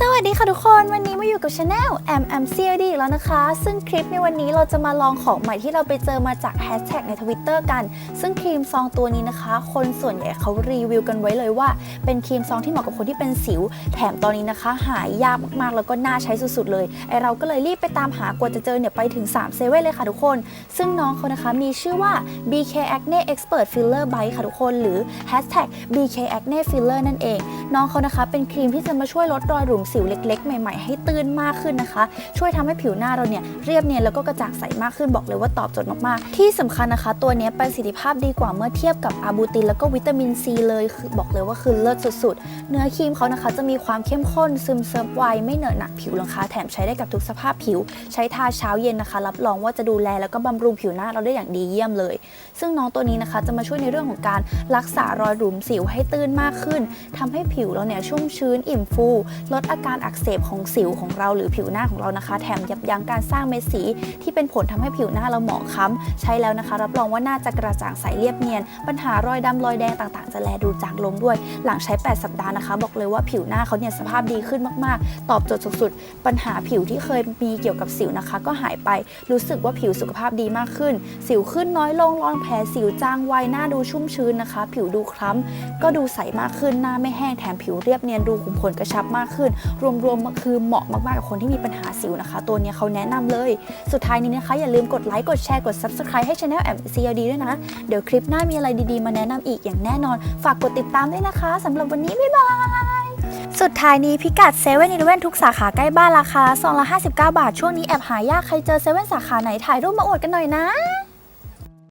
สวัสดีค่ะทุกคน วันนี้มาอยู่กับช anel m m c l d อีกแล้วนะคะ ซึ่งคลิปในวันนี้เราจะมาลองของใหม่ที่เราไปเจอมาจากแฮชแท็กในทวิตเตอร์กัน ซึ่งครีมซองตัวนี้นะคะ คนส่วนใหญ่เขารีวิวกันไว้เลยว่า เป็นครีมซองที่เหมาะกับคนที่เป็นสิว แถมตอนนี้นะคะ หายยากมากๆ แล้วก็น่าใช้สุดๆ เลยไอเราก็เลยรีบไปตามหากว่าจะเจอเนี่ยไปถึง3เซเว่นเลยค่ะทุกคน ซึ่งน้องเขานะคะมีชื่อว่า BK Acne Expert Filler Bite ค่ะทุกคน หรือ hashtag BK Acne Filler นั่นเอง น้องเขานะคะเป็นครีมที่จะมาช่วยลดรอยหลุมสิวเล็ก ๆ ใหม่ ๆ ให้ตื้นมากขึ้นนะคะ ช่วยทำให้ผิวหน้าเราเนี่ยเรียบเนียนแล้วก็กระจ่างใสมากขึ้นบอกเลยว่าตอบโจทย์มากๆ ที่สำคัญนะคะ ตัวนี้ประสิทธิภาพดีกว่าเมื่อเทียบกับอาบูตินแล้วก็วิตามินซีเลยคือบอกเลยว่าคือเลิศสุดๆ เนื้อครีมเขานะคะ จะมีความเข้มข้นซึมเซิร์ฟไวไม่เหนอะหนักผิวลังคาแถมใช้ได้กับทุกสภาพผิว ใช้ทาเช้าเย็นนะคะ รับรองว่าจะดูแลแล้วก็บำรุงผิวหน้าเราได้อย่างดีเยี่ยมเลย ซึ่งน้องตัวนี้นะคะจะมาช่วยในเรื่องของการรักษารอยหลุมสิวให้ตื้นมากขึ้นทำให้ผิวเราเนี่ยชุ่มชื้นอิ่มฟู ลดอาการอักเสบของสิวของเราหรือผิวหน้าของเรานะคะ แถมยับยั้งการสร้างเม็ดสี ที่เป็นผลทำให้ผิวหน้าเราหมองคล้ำใช้แล้วนะคะ รับรองว่าหน่าจะกระจ่างใสเรียบเนียน ปัญหารอยดำรอยแดงต่างๆ จะแลดูจางลงด้วย หลังใช้ 8 สัปดาห์นะคะ บอกเลยว่าผิวหน้าเขาเนี่ยสภาพดีขึ้นมากๆ ตอบโจทย์สุดๆปัญหาผิวที่เคยมีเกี่ยวกับสิวนะคะ ก็หายไปรู้สึกว่าผิวสุขภาพดีมากขึ้น สิวขึ้นน้อยลงรอยแผลสิวจางไวหน้าดูชุ่มชื้นนะคะ ผิวดูคล้ำก็ดูใสมากขึ้นหน้าไม่แห้งแถมผิวเรียบเนียนดูขุมขนกระชับมากขึ้นรวมๆคือเหมาะมากๆกับคนที่มีปัญหาสิวนะคะ ตัวนี้เขาแนะนำเลย สุดท้ายนี้นะคะ อย่าลืมกดไลค์กดแชร์กด subscribe ให้ channel แอม CLD ด้วยนะ เดี๋ยวคลิปหน้ามีอะไรดีๆ มาแนะนำอีกอย่างแน่นอน ฝากกดติดตามด้วยนะคะสำหรับวันนี้บ๊ายบายสุดท้ายนี้พิกัดเซเว่นอีเลเว่นทุกสาขาใกล้บ้านราคา259 บาท ช่วงนี้แอบหายากใครเจอเซเว่นสาขาไหนถ่ายรูปมาอวดกันหน่อยนะ